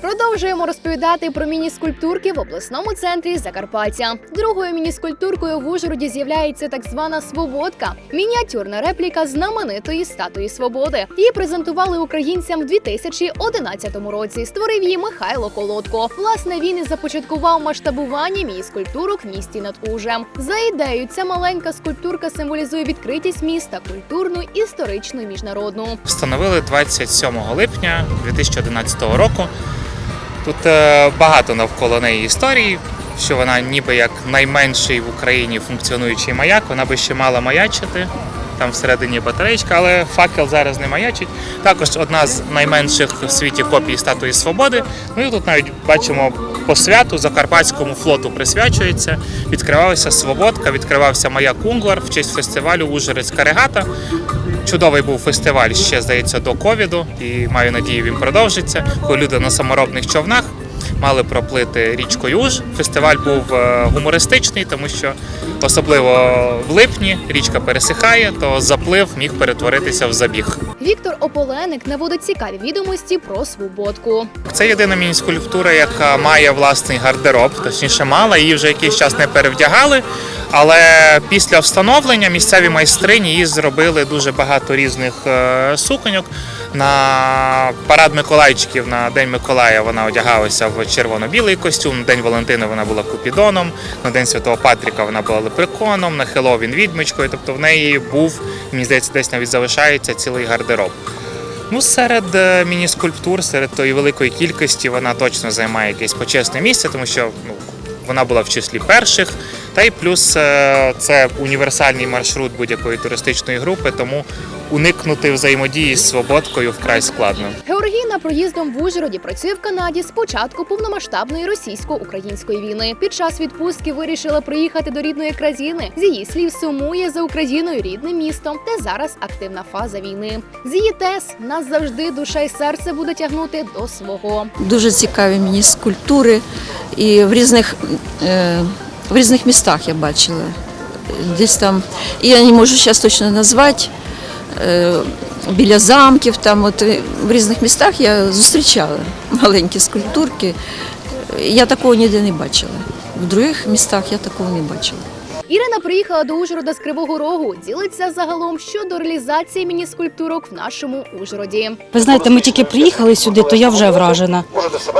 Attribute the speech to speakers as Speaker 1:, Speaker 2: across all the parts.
Speaker 1: Продовжуємо розповідати про міні-скульптурки в обласному центрі Закарпаття. Другою міні-скульптуркою в Ужгороді з'являється так звана Свободка, мініатюрна репліка знаменитої статуї свободи. Її презентували українцям в 2011 році. Створив її Михайло Колодко. Власне, він і започаткував масштабування міні-скульптурок в місті над Ужем. За ідеєю, ця маленька скульптурка символізує відкритість міста, культурну, історичну і міжнародну.
Speaker 2: Встановили 27 липня 2011 року. Тут е, багато навколо неї історій, що вона ніби як найменший в Україні функціонуючий маяк, вона би ще мала маячити. Там всередині батареєчка, але факел зараз не маячить. Також одна з найменших в світі копій статуї свободи. Ну і тут навіть бачимо по святу Закарпатському флоту присвячується. Відкривалася Свободка, відкривався маяк Кунглар в честь фестивалю Ужгородська регата. Чудовий був фестиваль ще здається до ковіду, і маю надію, він продовжиться. Коли люди на саморобних човнах мали проплити річкою Юж. Фестиваль був е, гумористичний, тому що особливо в липні річка пересихає, то заплив міг перетворитися в забіг.
Speaker 1: Віктор Ополеник наводить цікаві відомості про свободку.
Speaker 2: Це єдина міні-скульптура, яка має власний гардероб, точніше мала, її вже якийсь час не перевдягали. Але після встановлення місцеві майстрині її зробили дуже багато різних е, суконьок. На парад Миколайчиків на День Миколая вона одягалася в червоно-білий костюм. На День Валентина вона була купідоном, на День Святого Патріка вона була лепреконом, на Хеловін відьмичкою. Тобто в неї був, мені здається, десь навіть залишається цілий гардероб. Ну, серед е, міні-скульптур, серед тої великої кількості, вона точно займає якесь почесне місце, тому що ну, вона була в числі перших. Та й плюс е, це універсальний маршрут будь-якої туристичної групи, тому уникнути взаємодії з свободкою вкрай складно.
Speaker 1: Георгіна проїздом в Ужгороді працює в Канаді з початку повномасштабної російсько-української війни. Під час відпустки вирішила приїхати до рідної країни. З її слів сумує за Україною рідним містом, де зараз активна фаза війни. З її тез нас завжди душа і серце буде тягнути до свого.
Speaker 3: Дуже цікаві мені скульптури і в різних, е, в різних містах я бачила. Десь там, і я не можу зараз точно назвати, е, біля замків, там от е, в різних містах я зустрічала маленькі скульптурки. Я такого ніде не бачила. В других містах я такого не бачила.
Speaker 1: Ірина приїхала до Ужгорода з Кривого Рогу. Ділиться загалом щодо реалізації міні-скульптурок в нашому Ужгороді.
Speaker 4: Ви знаєте, ми тільки приїхали сюди, то я вже вражена.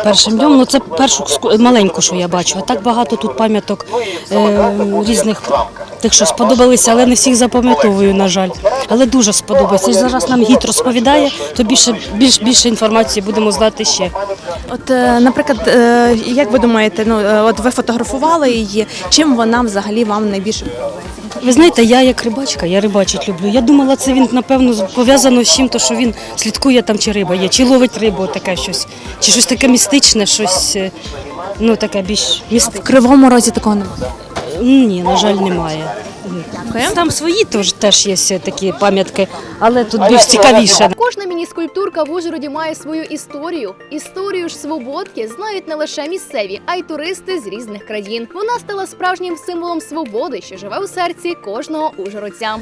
Speaker 4: Першим днем, ну це першу маленьку, що я бачу. А так багато тут пам'яток е, різних тих, що сподобалися, але не всіх запам'ятовую, на жаль. Але дуже сподобається. І зараз нам гід розповідає, то більше більш більше інформації будемо знати ще.
Speaker 5: От, е, наприклад, е, як ви думаєте, ну е, от ви фотографували її, чим вона взагалі вам найбільше подобається?
Speaker 4: Ви знаєте, я як рибачка, я рибачить люблю. Я думала, це він напевно пов'язано з чим, то що він слідкує там, чи риба є, чи ловить рибу, таке щось, чи щось таке містичне, щось ну таке більш
Speaker 5: В кривому розі такого немає.
Speaker 4: Ні, на жаль, немає. Там свої теж, теж є такі пам'ятки, але тут більш цікавіше.
Speaker 1: Кожна міні-скульптурка в Ужгороді має свою історію. Історію ж свободки знають не лише місцеві, а й туристи з різних країн. Вона стала справжнім символом свободи, що живе у серці кожного ужгородця.